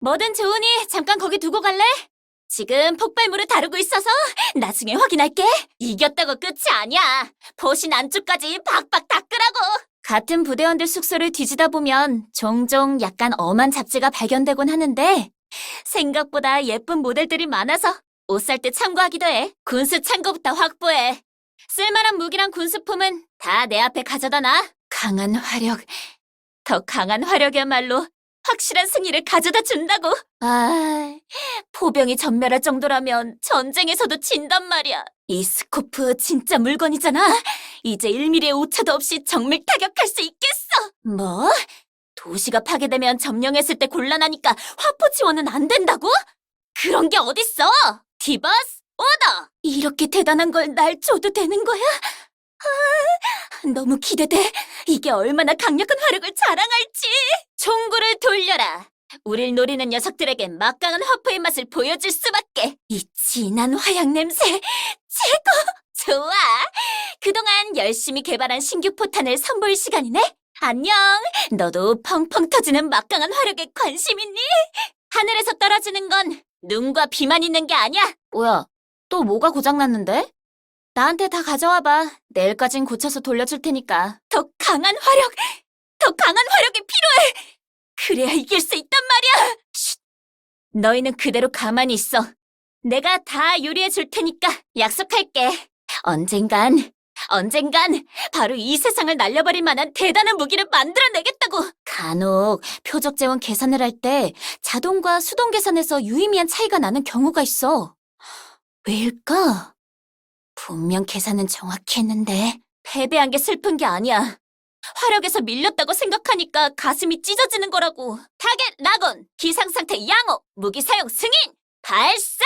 뭐든 좋으니 잠깐 거기 두고 갈래? 지금 폭발물을 다루고 있어서 나중에 확인할게. 이겼다고 끝이 아니야. 보신 안쪽까지 박박 닦으라고. 같은 부대원들 숙소를 뒤지다 보면 종종 약간 엄한 잡지가 발견되곤 하는데 생각보다 예쁜 모델들이 많아서 옷 살 때 참고하기도 해. 군수 창고부터 확보해. 쓸만한 무기랑 군수품은 다 내 앞에 가져다 놔. 강한 화력, 더 강한 화력이야말로 확실한 승리를 가져다 준다고. 아, 포병이 전멸할 정도라면 전쟁에서도 진단 말이야. 이 스코프 진짜 물건이잖아. 이제 1mm의 오차도 없이 정밀 타격할 수 있겠어. 뭐? 도시가 파괴되면 점령했을 때 곤란하니까 화포 지원은 안 된다고? 그런 게 어딨어? 디버스 오더! 이렇게 대단한 걸 날 줘도 되는 거야? 아, 너무 기대돼. 이게 얼마나 강력한 화력을 자랑할지. 총구를 돌려라. 우릴 노리는 녀석들에게 막강한 화포의 맛을 보여줄 수밖에. 이 진한 화약 냄새 최고. 좋아. 그동안 열심히 개발한 신규 포탄을 선보일 시간이네. 안녕. 너도 펑펑 터지는 막강한 화력에 관심 있니? 하늘에서 떨어지는 건 눈과 비만 있는 게 아니야. 뭐야? 또 뭐가 고장났는데? 나한테 다 가져와봐. 내일까진 고쳐서 돌려줄 테니까. 더 강한 화력! 더 강한 화력이 필요해! 그래야 이길 수 있단 말이야! 쉿! 너희는 그대로 가만히 있어. 내가 다 요리해 줄 테니까 약속할게. 언젠간, 언젠간 바로 이 세상을 날려버릴 만한 대단한 무기를 만들어내겠다고! 간혹 표적 재원 계산을 할 때 자동과 수동 계산에서 유의미한 차이가 나는 경우가 있어. 왜일까? 분명 계산은 정확히 했는데 패배한 게 슬픈 게 아니야. 화력에서 밀렸다고 생각하니까 가슴이 찢어지는 거라고. 타겟 라곤, 기상 상태 양호, 무기 사용 승인, 발사!